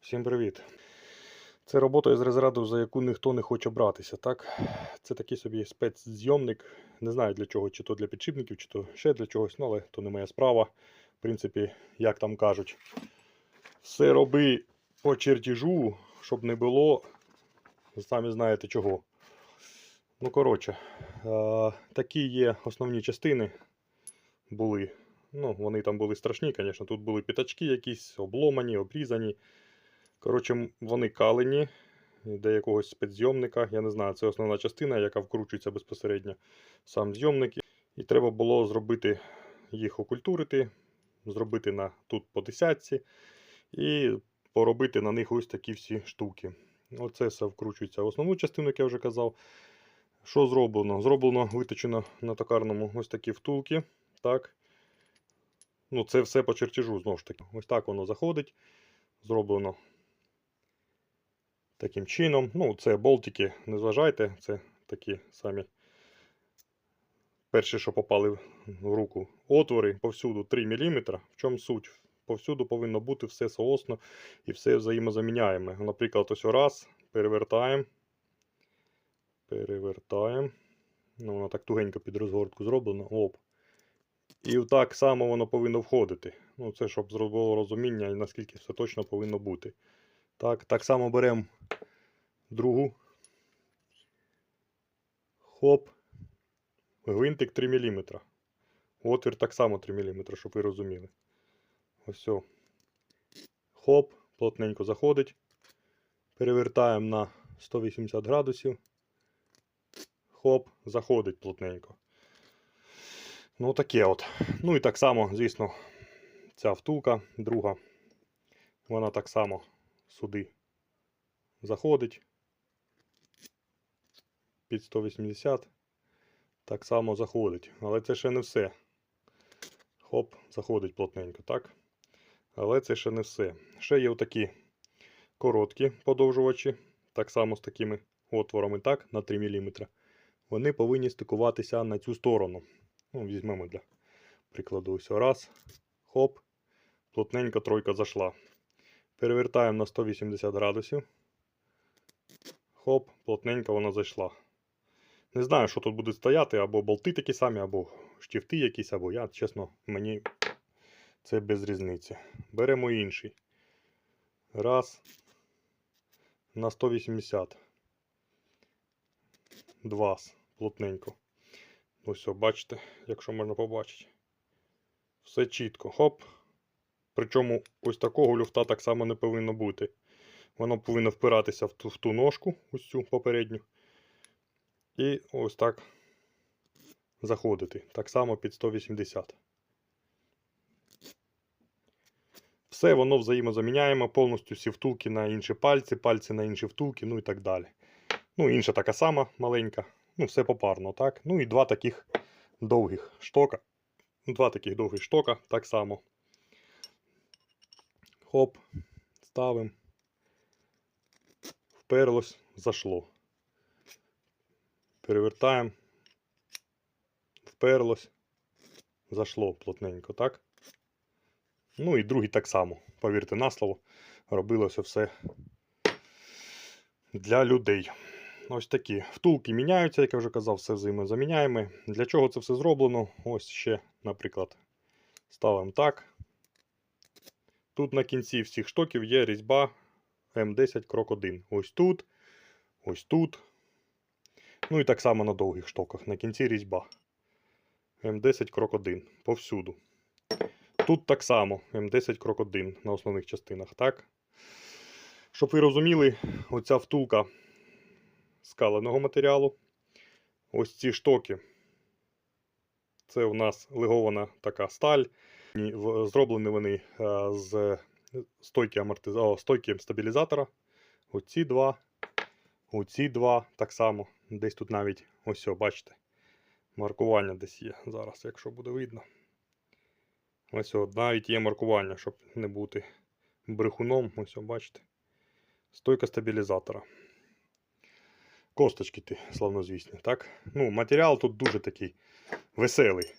Всім привіт! Це робота із розряду, за яку ніхто не хоче братися. Так? Це такий собі спецзйомник. Не знаю для чого, чи то для підшипників, чи то ще для чогось, ну, але то не моя справа. В принципі, як там кажуть, все роби по чертежу, щоб не було, самі знаєте чого. Ну, коротше, такі є основні частини були. Ну, вони там були страшні, звісно. Тут були п'ятачки якісь, обломані, обрізані. Коротше, вони калені до якогось спецзйомника. Я не знаю, це основна частина, яка вкручується безпосередньо сам зйомник. І треба було зробити їх окультурити, зробити на тут по десятці і поробити на них ось такі всі штуки. Оце все вкручується в основну частину, як я вже казав. Що зроблено? Зроблено, виточено на токарному ось такі втулки. Так. Ну, це все по чертежу, знову ж таки. Ось так воно заходить. Зроблено таким чином. Ну, це болтики, не зважайте, це такі самі перші, що попали в руку. Отвори повсюду 3 мм. В чому суть? Повсюду повинно бути все соосно і все взаємозаміняєме. Наприклад, ось раз, перевертаємо. Перевертаємо. Ну, воно так тугенько під розгортку зроблено. Оп. І так само воно повинно входити. Ну, це щоб зробило розуміння, наскільки все точно повинно бути. Так, так само беремо другу. Хоп. Гвинтик 3 мм. Отвір так само 3 мм, щоб ви розуміли. Ось. Хоп, плотненько заходить. Перевертаємо на 180 градусів. Хоп, заходить плотненько. Ну, таке от. Ну і так само, звісно, ця втулка, друга. Вона так само сюди заходить. Під 180. Так само заходить. Але це ще не все. Хоп, заходить плотненько, так? Але це ще не все. Ще є отакі короткі подовжувачі. Так само з такими отворами, так, на 3 мм. Вони повинні стикуватися на цю сторону. Ну, візьмемо для прикладу. Ось раз. Хоп. Плотненько тройка зайшла. Перевертаємо на 180 градусів. Хоп, плотненько вона зайшла. Не знаю, що тут буде стояти, або болти такі самі, або штифти якісь, або я, чесно, мені це без різниці. Беремо інший. Раз. На 180. Два. Плотненько. Ось, все, бачите, якщо можна побачити. Все чітко. Хоп. Причому ось такого люфта так само не повинно бути. Воно повинно впиратися в ту, в ту ножку, ось цю попередню. І ось так заходити. Так само під 180. Все воно взаємозаміняємо повністю всі втулки на інші пальці, пальці на інші втулки, ну і так далі. Ну, інша така сама маленька. Ну, все попарно, так? Ну і два таких довгих штока. Два таких довгих штока, так само. Хоп, ставимо. Вперлось, зашло. Перевертаємо. Вперлось. Зашло плотненько, так? Ну і другий так само. Повірте на слово, робилося все для людей. Ось такі втулки міняються, як я вже казав, все взаємозаміняємо. Для чого це все зроблено? Ось ще, наприклад, ставимо так. Тут на кінці всіх штоків є різьба М10 крок 1. Ось тут, ось тут. Ну і так само на довгих штоках. На кінці різьба. М10 крок 1. Повсюду. Тут так само М10 крок 1 на основних частинах. так? Щоб ви розуміли, оця втулка скаленого матеріалу. Ось ці штоки. Це у нас легована така сталь. І в- Зроблені вони е, з стойки, амортиз... О, стойки стабілізатора. Оці два. Оці два так само. Десь тут навіть ось, бачите. Маркування десь є зараз, якщо буде видно. Ось навіть є маркування, щоб не бути брехуном. Ось, бачите. Стойка стабілізатора. Косточки ти, славнозвісні, так? Ну, матеріал тут дуже такий веселий.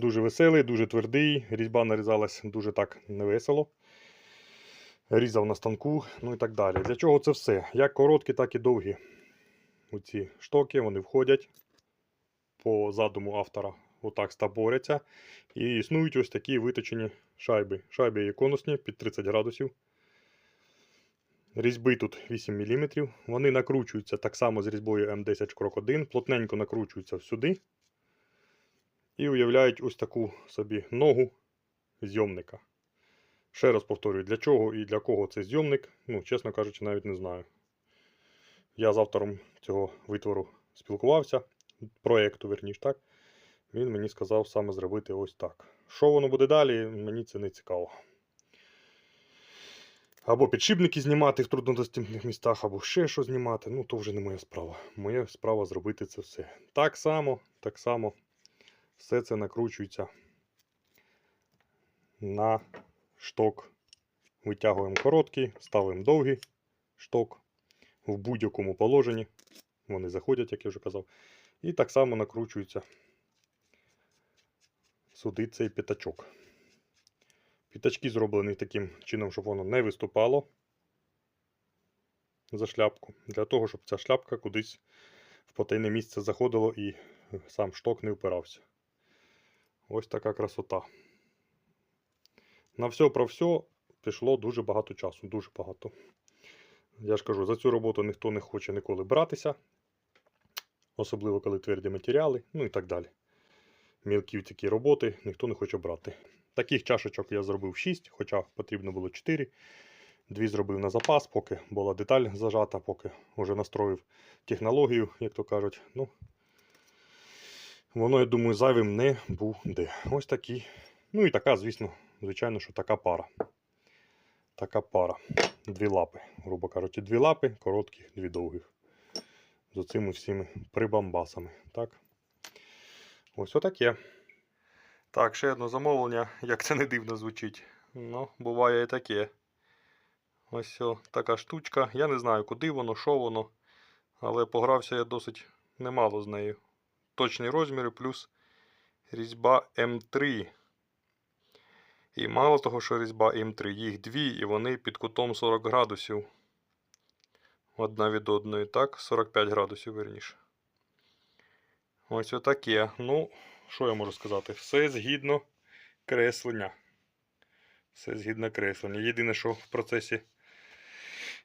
Дуже веселий, дуже твердий. Різьба нарізалась дуже так невесело. Різав на станку, ну і так далі. Для чого це все? Як короткі, так і довгі. Оці штоки вони входять по задуму автора. Отак стаборяться. І існують ось такі виточені шайби. Шайби є конусні під 30 градусів. Різьби тут 8 мм. Вони накручуються так само з різьбою М10 крок 1, плотненько накручуються сюди. І уявляють ось таку собі ногу зйомника. Ще раз повторюю, для чого і для кого цей зйомник, ну, чесно кажучи, навіть не знаю. Я з автором цього витвору спілкувався, проєкту, верніш, так. Він мені сказав саме зробити ось так. Що воно буде далі, мені це не цікаво. Або підшипники знімати в труднодоступних містах, або ще що знімати. Ну, то вже не моя справа. Моя справа зробити це все. Так само, так само все це накручується на шток. Витягуємо короткий, ставимо довгий шток в будь-якому положенні. Вони заходять, як я вже казав. І так само накручується сюди цей п'ятачок. П'ятачки зроблені таким чином, щоб воно не виступало за шляпку. Для того, щоб ця шляпка кудись в потайне місце заходило і сам шток не впирався. Ось така красота. На все про все пішло дуже багато часу, дуже багато. Я ж кажу, за цю роботу ніхто не хоче ніколи братися, особливо коли тверді матеріали, ну і так далі. Мілкі такі роботи ніхто не хоче брати. Таких чашечок я зробив 6, хоча потрібно було 4. Дві зробив на запас, поки була деталь зажата, поки вже настроїв технологію, як то кажуть. Ну, воно, я думаю, зайвим не буде. Ось такі. Ну і така, звісно, звичайно, що така пара. Така пара. Дві лапи, грубо кажучи, дві лапи, короткі, дві довгих. З оцими всіми прибамбасами. Так. Ось отаке. Так, ще одне замовлення, як це не дивно звучить. Ну, буває і таке. Ось о, така штучка. Я не знаю, куди воно, що воно. Але погрався я досить немало з нею. Точні розміри плюс різьба М3. І мало того, що різьба М3, їх дві, і вони під кутом 40 градусів. Одна від одної, так? 45 градусів верніше. Ось отаке. Ну, що я можу сказати? Все згідно креслення. Все згідно креслення. Єдине, що в процесі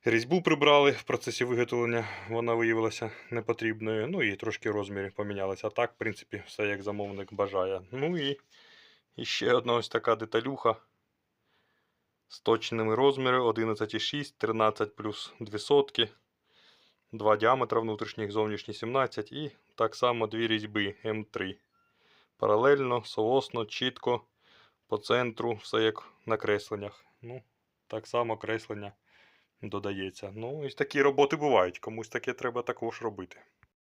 різьбу прибрали, в процесі виготовлення вона виявилася непотрібною. Ну і трошки розміри помінялися. А так, в принципі, все як замовник бажає. Ну і, і ще одна ось така деталюха. З точними розмірами 11,6, 13 плюс 2 сотки. Два діаметра внутрішніх, зовнішні 17 і так само дві різьби М3. Паралельно, соосно, чітко, по центру, все як на кресленнях. Ну, так само креслення додається. Ну, і такі роботи бувають. Комусь таке треба також робити.